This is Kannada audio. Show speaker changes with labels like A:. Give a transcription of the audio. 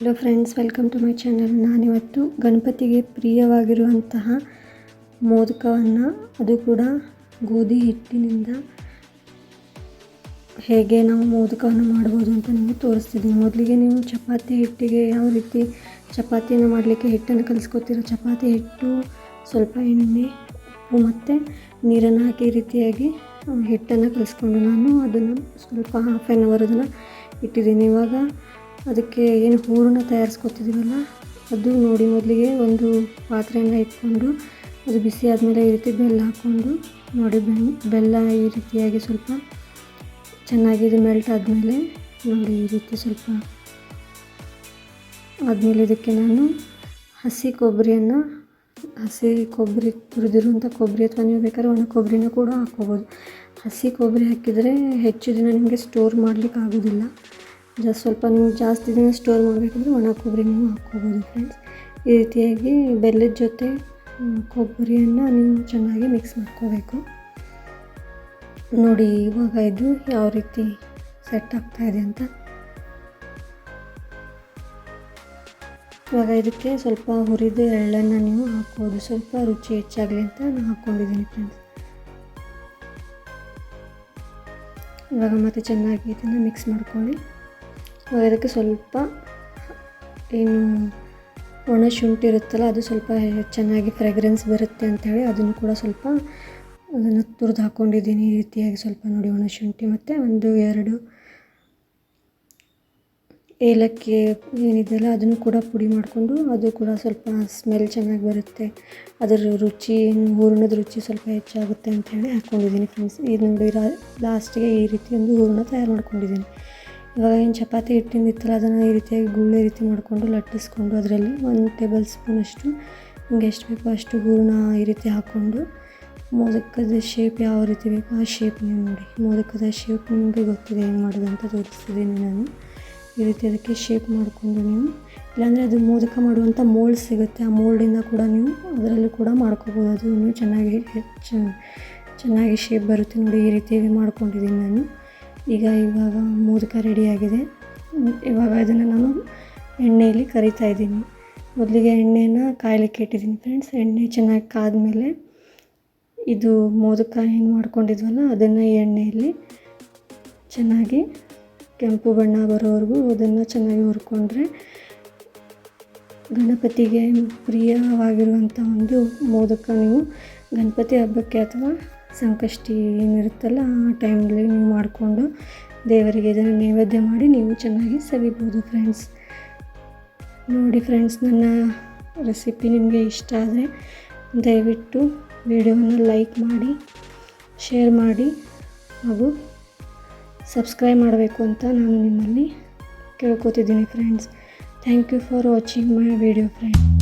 A: Hello friends welcome to my channel ನಾನಿವತ್ತು ಗಣಪತಿಗೆ ಪ್ರಿಯವಾಗಿರುವಂತಹ ಮೋದಕವನ್ನು, ಅದು ಕೂಡ ಗೋಧಿ ಹಿಟ್ಟಿನಿಂದ. ಹೇಗೆ ನಾವು ಮೋದಕವನ್ನು ಮಾಡ್ಬೋದು ಅಂತ ನಿಮಗೆ ತೋರಿಸ್ತಿದ್ದೀನಿ. ಮೊದಲಿಗೆ ನೀವು ಚಪಾತಿ ಹಿಟ್ಟಿಗೆ ಯಾವ ರೀತಿ ಚಪಾತಿಯನ್ನು ಮಾಡಲಿಕ್ಕೆ ಹಿಟ್ಟನ್ನು ಕಲಿಸ್ಕೊತೀರೋ, ಚಪಾತಿ ಹಿಟ್ಟು ಸ್ವಲ್ಪ ಎಣ್ಣೆ, ಉಪ್ಪು ಮತ್ತು ನೀರನ್ನು ಹಾಕಿ ರೀತಿಯಾಗಿ ಹಿಟ್ಟನ್ನು ಕಲಿಸ್ಕೊಂಡು ನಾನು ಅದನ್ನು ಸ್ವಲ್ಪ ಹಾಫ್ ಆ್ಯನ್ ಅವರ್ ಅದನ್ನು ಇಟ್ಟಿದ್ದೀನಿ. ಇವಾಗ ಅದಕ್ಕೆ ಏನು ಹೂರಣ ತಯಾರಿಸ್ಕೊತಿದ್ದೀವಲ್ಲ, ಅದು ನೋಡಿ ಮೊದಲಿಗೆ ಒಂದು ಪಾತ್ರೆಯನ್ನು ಇಟ್ಕೊಂಡು, ಅದು ಬಿಸಿ ಆದಮೇಲೆ ಈ ರೀತಿ ಬೆಲ್ಲ ಹಾಕ್ಕೊಂಡು, ನೋಡಿ ಬೆಲ್ಲ ಈ ರೀತಿಯಾಗಿ ಸ್ವಲ್ಪ ಚೆನ್ನಾಗಿ ಮೆಲ್ಟ್ ಆದಮೇಲೆ, ನೋಡಿ ಈ ರೀತಿ ಸ್ವಲ್ಪ ಆದಮೇಲೆ ಇದಕ್ಕೆ ನಾನು ಹಸಿ ಕೊಬ್ಬರಿಯನ್ನು, ಹಸಿ ಕೊಬ್ಬರಿ ಹುರಿದಿರುವಂಥ ಕೊಬ್ಬರಿ ಅಥವಾ ನೀವು ಬೇಕಾದ್ರೆ ಒಣ ಕೊಬ್ಬರಿನ ಕೂಡ ಹಾಕ್ಕೋಬೋದು. ಹಸಿ ಕೊಬ್ಬರಿ ಹಾಕಿದರೆ ಹೆಚ್ಚು ದಿನ ನಿಮಗೆ ಸ್ಟೋರ್ ಮಾಡಲಿಕ್ಕೆ ಆಗೋದಿಲ್ಲ ಜಸ್ಟ್ ಸ್ವಲ್ಪ ನೀವು ಜಾಸ್ತಿ ದಿನ ಸ್ಟೋರ್ ಮಾಡಬೇಕಂದ್ರೆ ಒಣ ಕೊಬ್ಬರಿ ನೀವು ಹಾಕ್ಕೋಬೋದು ಫ್ರೆಂಡ್ಸ್ ಈ ರೀತಿಯಾಗಿ ಬೆಲ್ಲದ ಜೊತೆ ಕೊಬ್ಬರಿಯನ್ನು ನೀವು ಚೆನ್ನಾಗಿ ಮಿಕ್ಸ್ ಮಾಡ್ಕೋಬೇಕು. ನೋಡಿ ಇವಾಗ ಇದು ಯಾವ ರೀತಿ ಸೆಟ್ ಆಗ್ತಾ ಇದೆ ಅಂತ. ಇವಾಗ ಇದಕ್ಕೆ ಸ್ವಲ್ಪ ಹುರಿದ ಎಳ್ಳನ್ನು ನೀವು ಹಾಕ್ಬೋದು. ಸ್ವಲ್ಪ ರುಚಿ ಹೆಚ್ಚಾಗಲಿ ಅಂತ ನಾನು ಹಾಕ್ಕೊಂಡಿದ್ದೀನಿ ಫ್ರೆಂಡ್ಸ್ ಇವಾಗ ಮತ್ತೆ ಚೆನ್ನಾಗಿ ಇದನ್ನು ಮಿಕ್ಸ್ ಮಾಡ್ಕೊಳ್ಳಿ. ಇದಕ್ಕೆ ಸ್ವಲ್ಪ ಏನು ಒಣ ಶುಂಠಿ ಇರುತ್ತಲ್ಲ ಅದು ಸ್ವಲ್ಪ ಚೆನ್ನಾಗಿ ಫ್ರೆಗ್ರೆನ್ಸ್ ಬರುತ್ತೆ ಅಂಥೇಳಿ ಅದನ್ನು ಕೂಡ ಸ್ವಲ್ಪ ಅದನ್ನು ತುರಿದು ಹಾಕ್ಕೊಂಡಿದ್ದೀನಿ ಈ ರೀತಿಯಾಗಿ ಸ್ವಲ್ಪ ನೋಡಿ ಒಣ ಶುಂಠಿ. ಮತ್ತು ಒಂದು ಎರಡು ಏಲಕ್ಕಿ ಏನಿದೆಯಲ್ಲ ಅದನ್ನು ಕೂಡ ಪುಡಿ ಮಾಡಿಕೊಂಡು ಅದು ಕೂಡ ಸ್ವಲ್ಪ ಸ್ಮೆಲ್ ಚೆನ್ನಾಗಿ ಬರುತ್ತೆ. ಅದರ ರುಚಿ, ಹೂರ್ಣದ ರುಚಿ ಸ್ವಲ್ಪ ಹೆಚ್ಚಾಗುತ್ತೆ ಹೇಳಿ ಹಾಕ್ಕೊಂಡಿದ್ದೀನಿ ಫ್ರೆಂಡ್ಸ್ ಇದು ನೋಡಿ ಲಾಸ್ಟಿಗೆ ಈ ರೀತಿ ಒಂದು ಹೂರಣ ತಯಾರು ಮಾಡ್ಕೊಂಡಿದ್ದೀನಿ. ಇವಾಗ ಏನು ಚಪಾತಿ ಹಿಟ್ಟಿಂದ ಇತ್ತಲ್ಲ ಅದನ್ನು ಈ ರೀತಿಯಾಗಿ ಗುಳ್ಳೆ ರೀತಿ ಮಾಡಿಕೊಂಡು ಲಟ್ಟಿಸ್ಕೊಂಡು ಅದರಲ್ಲಿ ಒಂದು ಟೇಬಲ್ ಸ್ಪೂನ್ ಅಷ್ಟು, ನಿಮ್ಗೆ ಎಷ್ಟು ಬೇಕೋ ಅಷ್ಟು ಹೂರ್ಣ ಈ ರೀತಿ ಹಾಕ್ಕೊಂಡು, ಮೋದಕದ ಶೇಪ್ ಯಾವ ರೀತಿ ಬೇಕೋ ಆ ಶೇಪ್ ನೀವು ನೋಡಿ. ಮೋದಕದ ಶೇಪ್ ನಿಮಗೆ ಗೊತ್ತಿದೆ ಏನು ಮಾಡೋದು ಅಂತ ತೋರಿಸ್ತಿದ್ದೀನಿ ನಾನು. ಈ ರೀತಿ ಅದಕ್ಕೆ ಶೇಪ್ ಮಾಡಿಕೊಂಡು ನೀವು, ಇಲ್ಲಾಂದರೆ ಅದು ಮೋದಕ ಮಾಡುವಂಥ ಮೋಲ್ಡ್ ಸಿಗುತ್ತೆ, ಆ ಮೋಲ್ಡಿಂದ ಕೂಡ ನೀವು ಅದರಲ್ಲೂ ಕೂಡ ಮಾಡ್ಕೋಬೋದು. ಅದು ಇನ್ನೂ ಚೆನ್ನಾಗಿ ಚೆನ್ನಾಗಿ ಶೇಪ್ ಬರುತ್ತೆ ನೋಡಿ, ಈ ರೀತಿಯಾಗಿ ಮಾಡ್ಕೊಂಡಿದ್ದೀನಿ ನಾನು. ಈಗ ಇವಾಗ ಮೋದಕ ರೆಡಿಯಾಗಿದೆ ಇವಾಗ ಇದನ್ನು ನಾನು ಎಣ್ಣೆಯಲ್ಲಿ ಕರಿತಾ ಇದ್ದೀನಿ. ಮೊದಲಿಗೆ ಎಣ್ಣೆನ ಕಾಯಲಿಕ್ಕೆ ಇಟ್ಟಿದ್ದೀನಿ ಫ್ರೆಂಡ್ಸ್ ಎಣ್ಣೆ ಚೆನ್ನಾಗಿ ಕಾದ್ಮೇಲೆ ಇದು ಮೋದಕ ಏನು ಮಾಡ್ಕೊಂಡಿದ್ವಲ್ಲ, ಅದನ್ನು ಈ ಎಣ್ಣೆಯಲ್ಲಿ ಚೆನ್ನಾಗಿ ಕೆಂಪು ಬಣ್ಣ ಬರೋವರೆಗೂ ಅದನ್ನು ಚೆನ್ನಾಗಿ ಹುರ್ಕೊಂಡ್ರೆ ಗಣಪತಿಗೆ ಪ್ರಿಯವಾಗಿರುವಂಥ ಒಂದು ಮೋದಕ ನೀವು ಗಣಪತಿ ಹಬ್ಬಕ್ಕೆ ಅಥವಾ ಸಂಕಷ್ಟಿ ಏನಿರುತ್ತಲ್ಲ, ಆ ಟೈಮಲ್ಲಿ ನೀವು ಮಾಡಿಕೊಂಡು ದೇವರಿಗೆ ಇದನ್ನು ನೈವೇದ್ಯ ಮಾಡಿ ನೀವು ಚೆನ್ನಾಗಿ ಸವಿಬೋದು ಫ್ರೆಂಡ್ಸ್ ನೋಡಿ ಫ್ರೆಂಡ್ಸ್ ನನ್ನ ರೆಸಿಪಿ ನಿಮಗೆ ಇಷ್ಟ ಆದರೆ ದಯವಿಟ್ಟು ವಿಡಿಯೋನ ಲೈಕ್ ಮಾಡಿ ಶೇರ್ ಮಾಡಿ ಹಾಗೂ ಸಬ್ಸ್ಕ್ರೈಬ್ ಮಾಡಬೇಕು ಅಂತ ನಾನು ನಿಮ್ಮಲ್ಲಿ ಕೇಳ್ಕೊತಿದ್ದೀನಿ friends thank you for watching my video friend